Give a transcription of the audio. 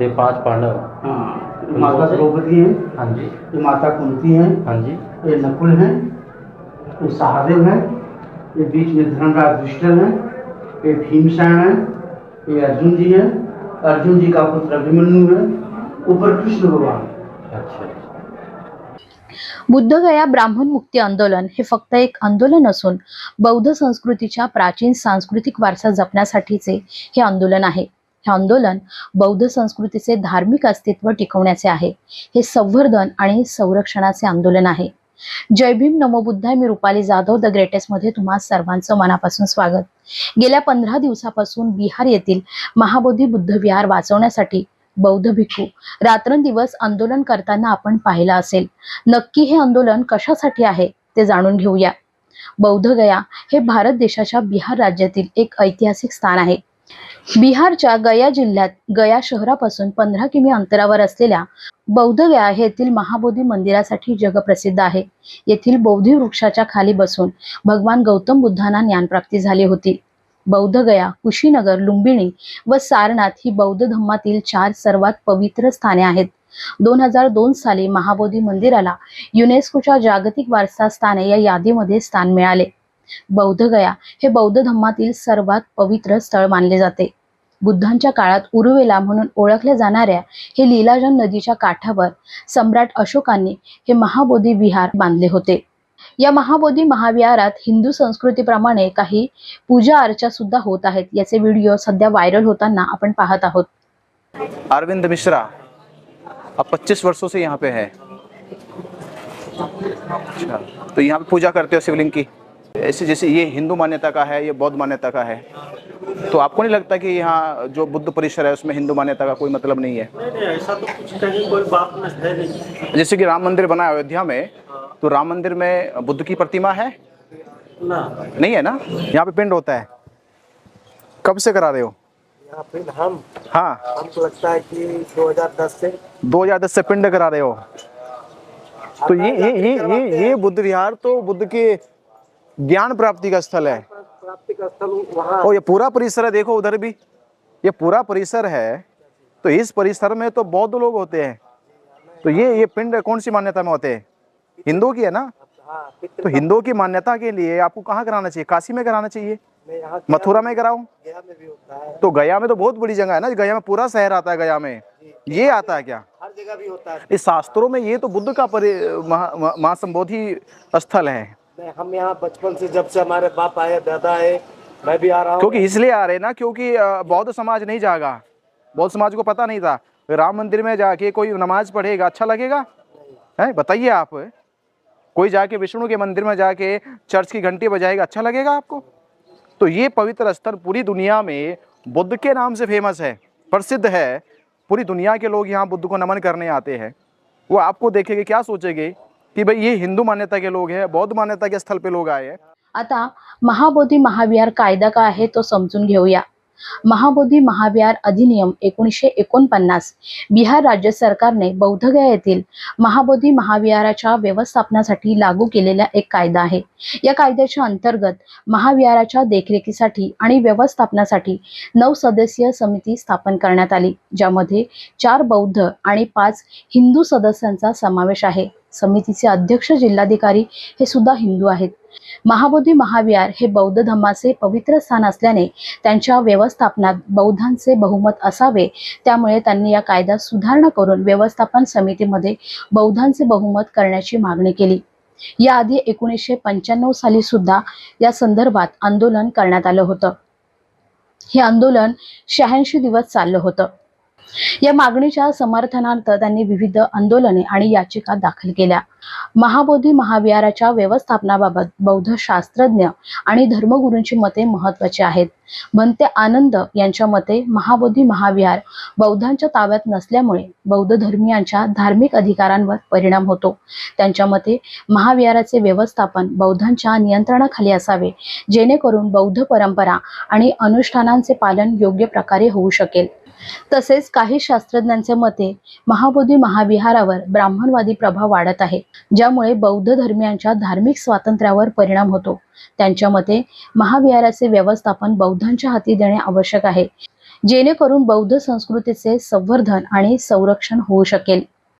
थे पांच पांडव. हाँ माता द्रौपदी हैं हाँ जी. ये माता कुंती हैं हाँ जी. ये नकुल हैं. ये सहदेव हैं. ये बीच में धर्मराज दुष्टन हैं. ये भीमसेन हैं. ये अर्जुन जी हैं. अर्जुन जी का पुत्र अभिमन्यु है. ऊपर कृष्ण भगवान। अच्छा बुद्धगया ब्राह्मण मुक्ती आंदोलन हे फक्त एक आंदोलन असून बौद्ध संस्कृतीच्या प्राचीन सांस्कृतिक वारसा जपण्यासाठीचे हे आंदोलन आहे. हे आंदोलन बौद्ध संस्कृतीचे धार्मिक अस्तित्व टिकवण्याचे आहे. हे संवर्धन आणि संरक्षणाचे आंदोलन आहे. जय भीम नमो बुद्धाय मी रुपाली जाधव द ग्रेटेस्टमध्ये तुम्हा सर्वांचं मनापासून स्वागत. गेल्या पंधरा दिवसापासून बिहार येथील महाबोधी बुद्ध विहार वाचवण्यासाठी बौद्ध भिक्खू रात्रंदिवस आंदोलन करताना आपण पाहिलं असेल. नक्की हे आंदोलन कशासाठी आहे ते जाणून घेऊया. बौद्ध गया हे भारत देशाच्या बिहार राज्यातील एक ऐतिहासिक स्थान आहे. बिहारच्या गया जिल्ह्यात गया शहरापासून पंधरा किमी अंतरावर असलेल्या बौद्धगया हे येथील महाबोधी मंदिरासाठी जगप्रसिद्ध आहे. येथील बौद्धी वृक्षाच्या खाली बसून भगवान गौतम बुद्धांना ज्ञानप्राप्ती झाली होती. बौद्धगया कुशीनगर लुंबिणी व सारनाथ ही बौद्ध धम्मातील चार सर्वात पवित्र स्थाने आहेत. दोन हजार दोन साली महाबोधी मंदिराला युनेस्कोच्या जागतिक वारसा स्थाने या यादीमध्ये स्थान मिळाले. बौद्धगया हे बौद्ध धम्मातील सर्वात पवित्र स्थळ मानले जाते. बुद्धांच्या काळात उरुवेला म्हणून ओळखल्या जाणाऱ्या हे लीलाजन नदीच्या काठावर सम्राट अशोकांनी हे महाबोधी विहार बांधले होते. या महाबोधी महाविहारात हिंदू संस्कृतीप्रमाणे काही पूजा अर्चा सुद्धा होत आहेत. याचे व्हिडिओ सध्या व्हायरल होताना आपण पाहत आहोत. अरविंद मिश्रा अब 25 वर्षों से यहाँ पे है। तो यहाँ पे पूजा करते हो शिवलिंग की? ऐसे जैसे ये हिंदू मान्यता का है ये बौद्ध मान्यता का है तो आपको नहीं लगता कि यहाँ जो बुद्ध परिसर है उसमें हिंदू मान्यता का कोई मतलब नहीं है? नहीं नहीं ऐसा तो कुछ कहीं कोई बात है नहीं। जैसे कि राम मंदिर बना अयोध्या में तो राम मंदिर में बुद्ध की प्रतिमा है? ना। नहीं है ना? यहाँ पे पिंड होता है। कब से करा रहे हो? हम। हाँ। हमको लगता है कि 2010 से। 2010 से पिंड करा रहे हो। तो ये ये ये ये ये बुद्ध विहार तो बुद्ध के ज्ञान प्राप्ति का स्थल है। प्राप्ति का स्थल वहाँ। और ये पूरा परिसर है देखो उधर भी। ये पूरा परिसर है तो इस परिसर में तो बौद्ध लोग होते हैं। तो ये ये पिंड कौन सी मान्यता में होते हैं? हिंदू की है ना? हाँ तो हिंदू की मान्यता के लिए आपको कहाँ कराना चाहिए? काशी में कराना चाहिए? मथुरा में कराऊं? तो गया में तो बहुत बड़ी जगह है ना गया में पूरा शहर आता है गया में। ये आता है क्या? हर जगह भी होता है। इस शास्त्रों में ये तो बुद्ध का महासंबोधि स्थल है। नहीं हम यहाँ बचपन से जब से हमारे बाप आए दादा आए मैं भी आ रहा हूँ। क्योंकि इसलिए आ रहे ना क्योंकि बौद्ध समाज नहीं जागा। बौद्ध समाज को पता नहीं था। राम मंदिर में जाके कोई नमाज़ पढ़ेगा अच्छा लगेगा? है बताइए आप। कोई जाके विष्णु के मंदिर में जाके चर्च की घंटी बजाएगा अच्छा लगेगा आपको? तो ये पवित्र स्थल पूरी दुनिया में बुद्ध के नाम से फ़ेमस है प्रसिद्ध है। पूरी दुनिया के लोग यहाँ बुद्ध को नमन करने आते हैं। वो आपको देखेंगे क्या सोचेंगे? कि भाई ये हिंदू मान्यता के लोग हैं बौद्ध मान्यता के स्थल पे लोग आए हैं। आता महाबोधी महाविहार कायदा काय आहे तो समजून घेऊया. महाबोधी महाविहार अधिनियम एकोणीसशे एकोणपन्नास बिहार राज्य सरकारने बौद्धगया येथील महाबोधी महाविहाराच्या व्यवस्थापनासाठी लागू केलेला एक कायदा आहे. या कायद्याच्या अंतर्गत महाविहाराच्या देखरेखीसाठी आणि व्यवस्थापनासाठी नऊ सदस्यीय समिती स्थापन करण्यात आली ज्यामध्ये चार बौद्ध आणि पाच हिंदू सदस्यांचा समावेश आहे. समितीचे अध्यक्ष जिल्हाधिकारी हे सुद्धा हिंदू आहेत. महाबोधी महाविहार हे बौद्ध धम्माचे पवित्र स्थान असल्याने त्यांच्या व्यवस्थापनात बौद्धांचे बहुमत असावे. त्यामुळे त्यांनी या कायद्यात सुधारणा करून व्यवस्थापन समितीमध्ये बौद्धांचे बहुमत करण्याची मागणी केली. याआधी एकोणीसशे पंच्याण्णव साली सुद्धा या संदर्भात आंदोलन करण्यात आलं होतं. हे आंदोलन शहाऐंशी दिवस चाललं होतं. या मागणीच्या समर्थनार्थ त्यांनी विविध आंदोलने आणि याचिका दाखल केल्या. महाबोधी महाविहाराच्या व्यवस्थापनाबाबत बौद्ध शास्त्रज्ञ आणि धर्मगुरूंची मते महत्वाची आहेत. भंते आनंद यांच्या मते महाबोधी महाविहार बौद्धांच्या ताब्यात नसल्यामुळे बौद्ध धर्मियांच्या धार्मिक अधिकारांवर परिणाम होतो. त्यांच्या मते महाविहाराचे व्यवस्थापन बौद्धांच्या नियंत्रणाखाली असावे जेणेकरून बौद्ध परंपरा आणि अनुष्ठानांचे पालन योग्य प्रकारे होऊ शकेल. तसेच काही शास्त्रज्ञांचे मते महाबोधी महाविहारावर ब्राह्मणवादी प्रभाव वाढत आहे ज्यामुळे बौद्ध धर्मियांच्या धार्मिक स्वातंत्र्यावर परिणाम होतो. त्यांच्या मते महाविहाराचे व्यवस्थापन बौद्धांच्या हाती देणे आवश्यक आहे जेणेकरून बौद्ध संस्कृतीचे संवर्धन आणि संरक्षण होऊ शकेल.